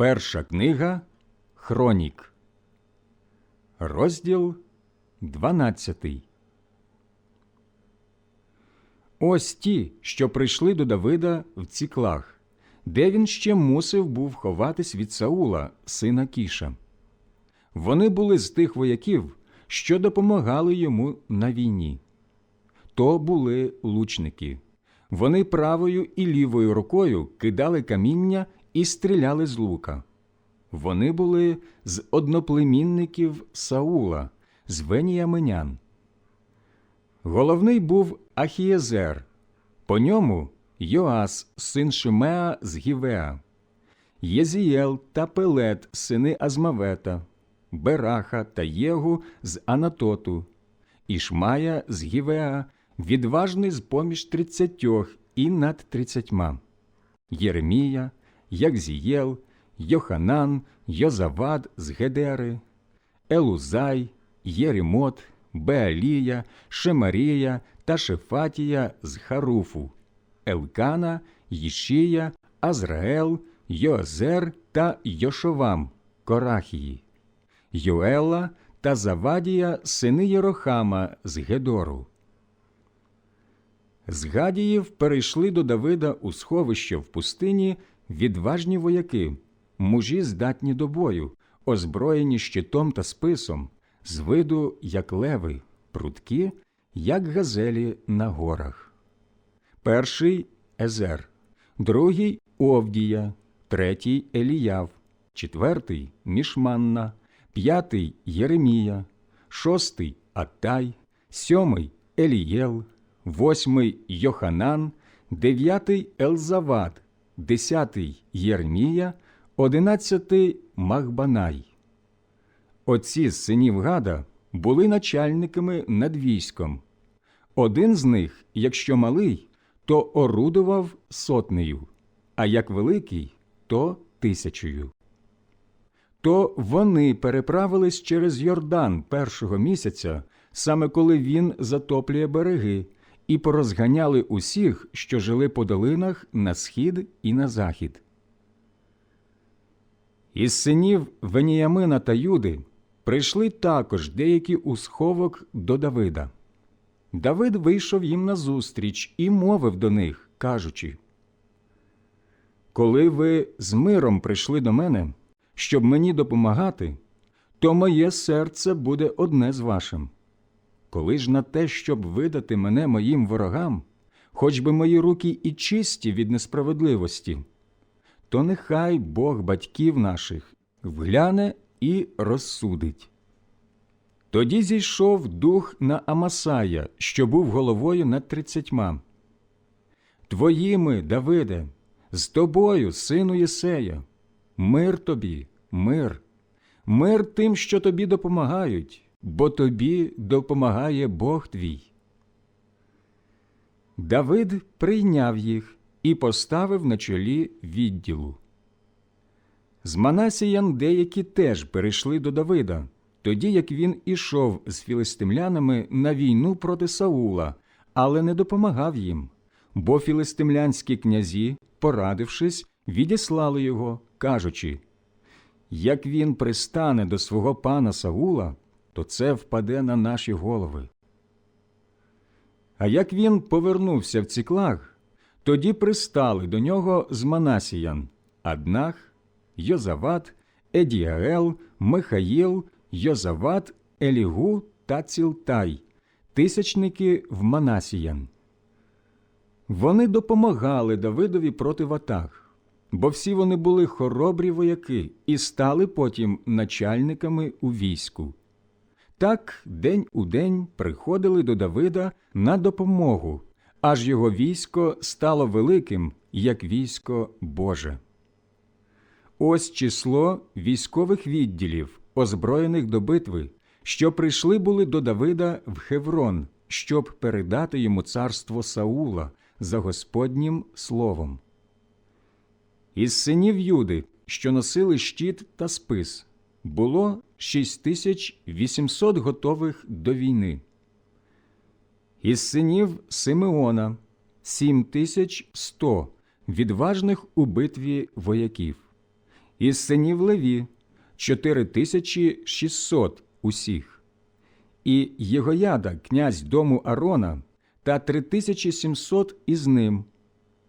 Перша книга Хронік, розділ 12. Ось ті, що прийшли до Давида в ціклах, де він ще мусив був ховатись від Саула, сина Кіша. Вони були з тих вояків, що допомагали йому на війні. То були лучники. Вони правою і лівою рукою кидали каміння і стріляли з лука. Вони були з одноплемінників Саула, з Веніяминян. Головний був Ахієзер, по ньому Йоас, син Шимеа з Гівеа, Єзієл та Пелет, сини Азмавета, Бераха та Єгу з Анатоту, Ішмая з Гівеа, відважний з поміж тридцятьох і над тридцятьма, Єремія, Якзієл, Йоханан, Йозавад з Гедери, Елузай, Єремот, Беалія, Шемарія та Шефатія з Харуфу, Елкана, Їшія, Азраел, Йоазер та Йошовам, Корахії, Йоела та Завадія, сини Єрохама з Гедору. З Гадіїв перейшли до Давида у сховище в пустині відважні вояки, мужі здатні до бою, озброєні щитом та списом, з виду, як леви, прудкі, як газелі на горах. Перший Езер, другий Овдія, третій Еліяв, четвертий Мішманна, п'ятий Єремія, шостий Аттай, сьомий Елієл, восьмий Йоханан, дев'ятий Елзават, 10 Єрмія, 11 Махбанай. Отці з синів Гада були начальниками над військом. Один з них, якщо малий, то орудував сотнею, а як великий, то тисячою. То вони переправились через Йордан першого місяця, саме коли він затоплює береги і порозганяли усіх, що жили по долинах на схід і на захід. Із синів Веніямина та Юди прийшли також деякі у сховок до Давида. Давид вийшов їм назустріч і мовив до них, кажучи: Коли ви з миром прийшли до мене, щоб мені допомагати, то моє серце буде одне з вашим. Коли ж на те, щоб видати мене моїм ворогам, хоч би мої руки і чисті від несправедливості, то нехай Бог батьків наших вгляне і розсудить. Тоді зійшов дух на Амасая, що був головою над тридцятьма. Твоїми, Давиде, з тобою, сину Єсея, мир тобі, мир, мир тим, що тобі допомагають, бо тобі допомагає Бог твій. Давид прийняв їх і поставив на чолі відділу. З Манасіян деякі теж перейшли до Давида, тоді як він ішов з філистимлянами на війну проти Саула, але не допомагав їм, бо філистимлянські князі, порадившись, відіслали його, кажучи як він пристане до свого пана Саула, то це впаде на наші голови. А як він повернувся в ціклах, тоді пристали до нього з Манасіян Аднах, Йозават, Едіаел, Михаїл, Йозават, Елігу та Цілтай, тисячники в Манасіян. Вони допомагали Давидові проти ватаг, бо всі вони були хоробрі вояки і стали потім начальниками у війську. Так день у день приходили до Давида на допомогу, аж його військо стало великим, як військо Боже. Ось число військових відділів, озброєних до битви, що прийшли були до Давида в Хеврон, щоб передати йому царство Саула за Господнім словом. Із синів Юди, що носили щит та спис, було 6800 готових до війни. Із синів Симеона 7100 відважних у битві вояків. із синів Леві чотири тисячі шістсот усіх, і Єгояда, князь дому Арона, та три тисячі сімсот із ним,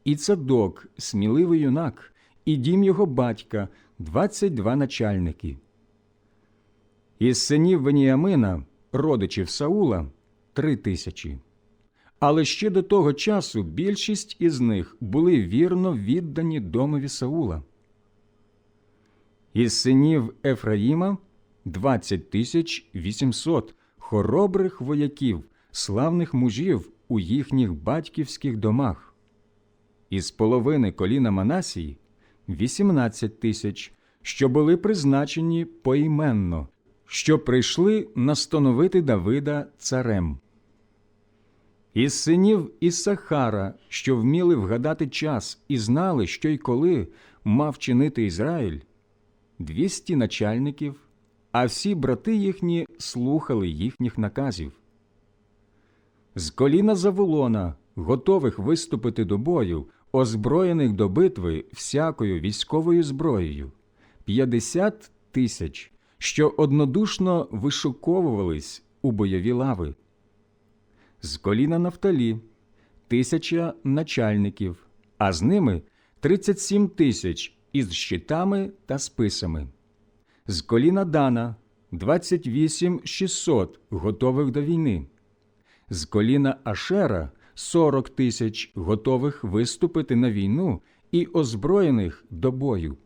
і Цадок, сміливий юнак, і дім його батька, двадцять два начальники. Із синів Веніамина, родичів Саула, три тисячі. Але ще до того часу більшість із них були вірно віддані домові Саула. Із синів Ефраїма двадцять тисяч вісімсот хоробрих вояків, славних мужів у їхніх батьківських домах. Із половини коліна Манасії вісімнадцять тисяч, що були призначені поіменно, що прийшли настановити Давида царем. Із синів Іссахара, що вміли вгадати час і знали, що й коли мав чинити Ізраїль, двісті начальників, а всі брати їхні слухали їхніх наказів. З коліна Заволона, готових виступити до бою, озброєних до битви всякою військовою зброєю, п'ятдесят тисяч, що однодушно вишуковувались у бойові лави. З коліна Нафталі тисяча начальників, а з ними тридцять сім тисяч із щитами та списами. З коліна Дана двадцять вісім шістсот готових до війни. З коліна Ашера сорок тисяч готових виступити на війну і озброєних до бою.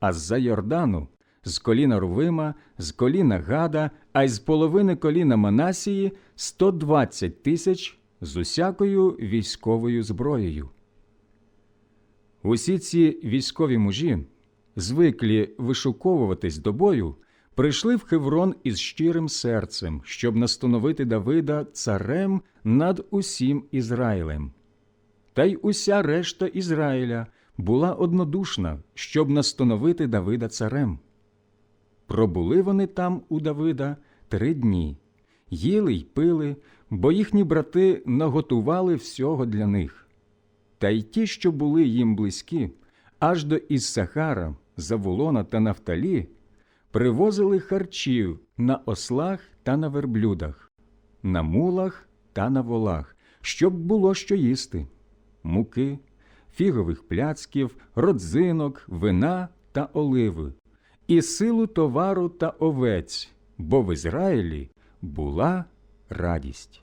А з-за Йордану з коліна Рувима, з коліна Гада, а й з половини коліна Манасії 120 тисяч з усякою військовою зброєю. Усі ці військові мужі, звиклі вишуковуватись до бою, прийшли в Хеврон із щирим серцем, щоб настановити Давида царем над усім Ізраїлем. Та й уся решта Ізраїля була однодушна, щоб настановити Давида царем. Пробули вони там у Давида три дні, їли й пили, бо їхні брати наготували всього для них. Та й ті, що були їм близькі, аж до Іссахара, Заволона та Нафталі, привозили харчів на ослах та на верблюдах, на мулах та на волах, щоб було що їсти муки, фігових пляцків, родзинок, вина та оливи, і силу товару та овець, бо в Ізраїлі була радість.